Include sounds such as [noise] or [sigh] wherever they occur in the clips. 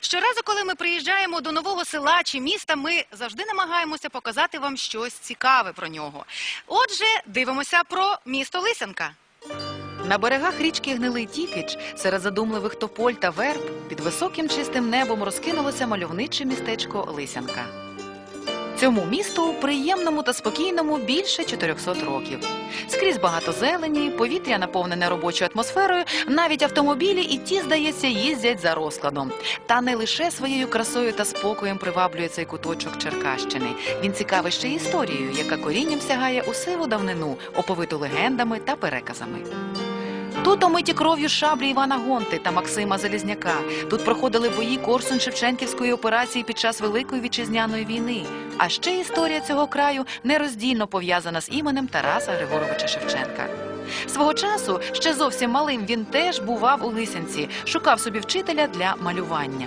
Щоразу, коли ми приїжджаємо до нового села чи міста, ми завжди намагаємося показати вам щось цікаве про нього. Отже, дивимося про місто Лисянка. На берегах річки Гнилий Тікич, серед задумливих тополь та верб, під високим чистим небом розкинулося мальовниче містечко Лисянка. Цьому місту приємному та спокійному більше 400 років. Скрізь багато зелені, повітря наповнене робочою атмосферою, навіть автомобілі і ті, здається, їздять за розкладом. Та не лише своєю красою та спокоєм приваблює цей куточок Черкащини. Він цікавий ще історією, яка корінням сягає у сиву давнину, оповиту легендами та переказами. Тут омиті кров'ю шаблі Івана Гонти та Максима Залізняка. Тут проходили бої Корсун Шевченківської операції під час Великої вітчизняної війни. А ще історія цього краю нероздільно пов'язана з іменем Тараса Григоровича Шевченка. Свого часу, ще зовсім малим, він теж бував у Лисянці, шукав собі вчителя для малювання.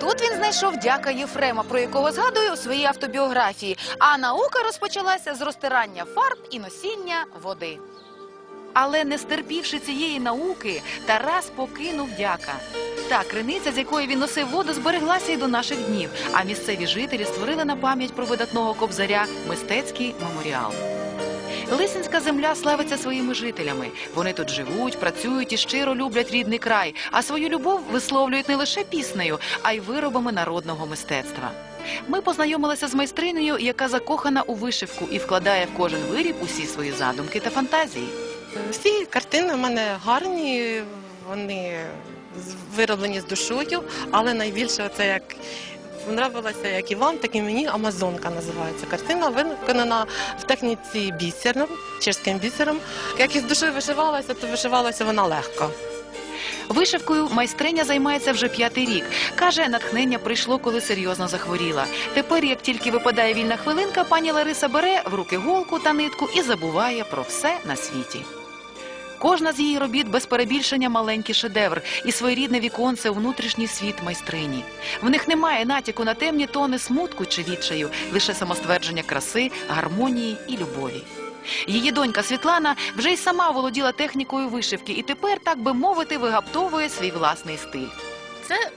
Тут він знайшов дяка Єфрема, про якого згадує у своїй автобіографії. А наука розпочалася з розтирання фарб і носіння води. Але не стерпівши цієї науки, Тарас покинув дяка. Та криниця, з якої він носив воду, збереглася й до наших днів. А місцеві жителі створили на пам'ять про видатного кобзаря мистецький меморіал. Лисинська земля славиться своїми жителями. Вони тут живуть, працюють і щиро люблять рідний край, а свою любов висловлюють не лише піснею, а й виробами народного мистецтва. Ми познайомилися з майстринею, яка закохана у вишивку і вкладає в кожен виріб усі свої задумки та фантазії. Всі картини в мене гарні, вони вироблені з душою, але найбільше це як Нравилося як і вам, так і мені Амазонка називається. Картина виконана в техніці бісером, чеським бісером. Як із душою вишивалася, то вишивалася вона легко. Вишивкою майстриня займається вже п'ятий рік. Каже, натхнення прийшло, коли серйозно захворіла. Тепер, як тільки випадає вільна хвилинка, пані Лариса бере в руки голку та нитку і забуває про все на світі. Кожна з її робіт без перебільшення маленький шедевр і своєрідне віконце у внутрішній світ майстрині. В них немає натяку на темні тони смутку чи відчаю, лише самоствердження краси, гармонії і любові. Її донька Світлана вже й сама володіла технікою вишивки і тепер, так би мовити, вигаптовує свій власний стиль. Це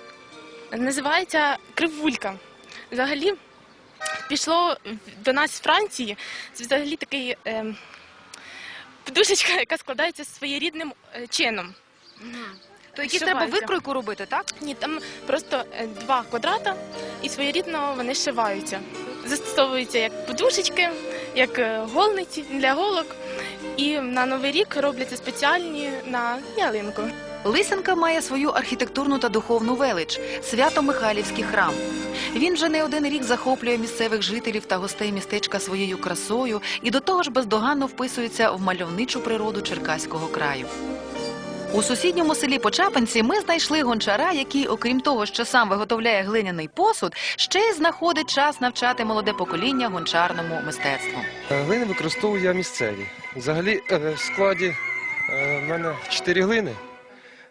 називається кривулька. Взагалі пішло до нас з Франції. Це взагалі такий ем, подушечка, яка складається своєрідним е, чином. То якісь треба викройку робити, так? Ні, там просто е, два квадрата, і своєрідно вони шиваються, Застосовуються як подушечки, як е, голниці для голок. І на новий рік робляться спеціальні на ялинку. Лисенка має свою архітектурну та духовну велич Свято-Михайлівський храм. Він вже не один рік захоплює місцевих жителів та гостей містечка своєю красою і до того ж бездоганно вписується в мальовничу природу Черкаського краю. У сусідньому селі Почапинці ми знайшли гончара, який, окрім того, що сам виготовляє глиняний посуд, ще й знаходить час навчати молоде покоління гончарному мистецтву. Е, Глини використовую я місцеві. Взагалі е, в складі е, в мене 4 глини.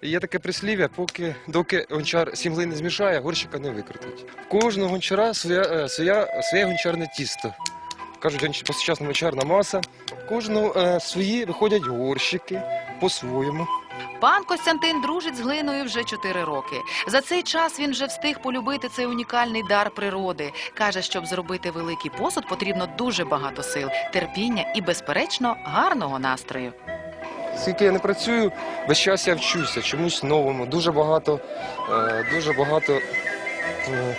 Є таке прислів'я, поки доки гончар сім глин не змішає, горщика не викрутить. В кожного гончара своя, е, своя, своє гончарне тісто. Кажуть, гонч- по-сучасному гончарна маса. В Кожного е, свої виходять горщики по-своєму. Пан Костянтин дружить з глиною вже 4 роки. За цей час він вже встиг полюбити цей унікальний дар природи. Каже, щоб зробити великий посуд, потрібно дуже багато сил, терпіння і, безперечно, гарного настрою. Скільки я не працюю, весь час я вчуся чомусь новому. Дуже багато, е, дуже багато, е,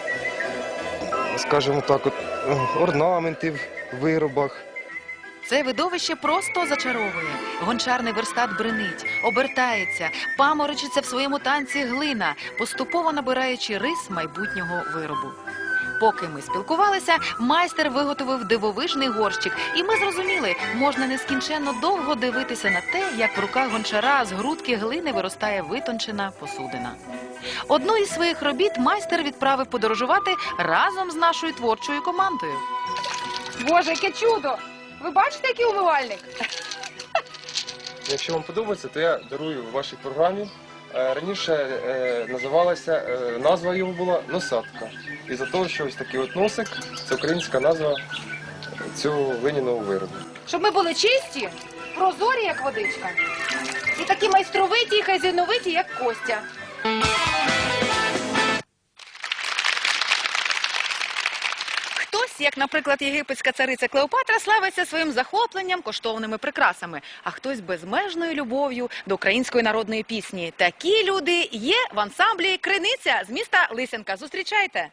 скажімо так, от, е, орнаментів в виробах. Це видовище просто зачаровує. Гончарний верстат бренить, обертається, паморочиться в своєму танці глина, поступово набираючи рис майбутнього виробу. Поки ми спілкувалися, майстер виготовив дивовижний горщик, і ми зрозуміли, можна нескінченно довго дивитися на те, як в руках гончара з грудки глини виростає витончена посудина. Одну із своїх робіт майстер відправив подорожувати разом з нашою творчою командою. Боже, яке чудо! Ви бачите, який умивальник? Якщо вам подобається, то я дарую вашій програмі. Е, Раніше е, називалася, е, назва його була носатка. І за того, що ось такий от носик, це українська назва цього глиняного виробу. Щоб ми були чисті, прозорі, як водичка. І такі майстровиті і хазяйновиті, як Костя. Як, наприклад, єгипетська цариця Клеопатра, славиться своїм захопленням коштовними прикрасами, а хтось безмежною любов'ю до української народної пісні. Такі люди є в ансамблі Криниця з міста Лисенка. Зустрічайте.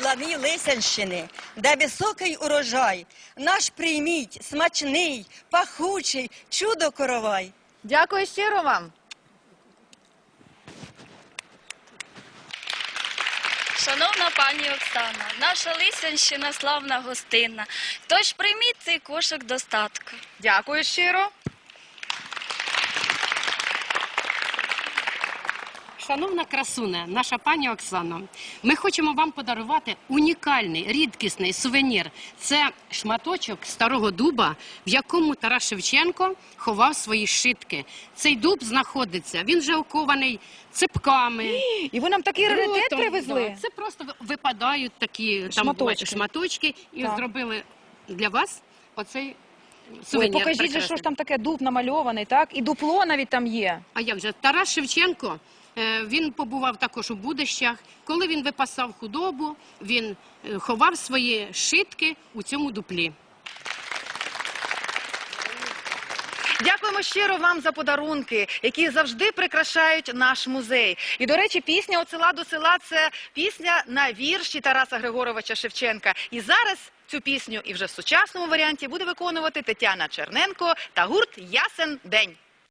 Лани Лисянщини, де високий урожай, наш прийміть, смачний, пахучий, чудо коровай. Дякую щиро вам. Шановна пані Оксана, наша Лисянщина славна гостинна. Тож прийміть цей кошик достатку. Дякую щиро. Шановна красуне, наша пані Оксано, ми хочемо вам подарувати унікальний, рідкісний сувенір. Це шматочок старого дуба, в якому Тарас Шевченко ховав свої шитки. Цей дуб знаходиться, він вже окований ципками. [gasps] І ви нам такий раритет привезли? да. Це просто випадають такі там Шматочки. бувають шматочки і Так. зробили для вас оцей Ой, сувенір. покажіть, же, прекрасний. що ж там таке дуб намальований, так? І дупло навіть там є. А як же Тарас Шевченко? Е, Він побував також у будищах. Коли він випасав худобу, він е, ховав свої шитки у цьому дуплі. Дякуємо щиро вам за подарунки, які завжди прикрашають наш музей. І, до речі, пісня «От села до села» – це пісня на вірші Тараса Григоровича Шевченка. І зараз цю пісню і вже в сучасному варіанті буде виконувати Тетяна Черненко та гурт «Ясен день».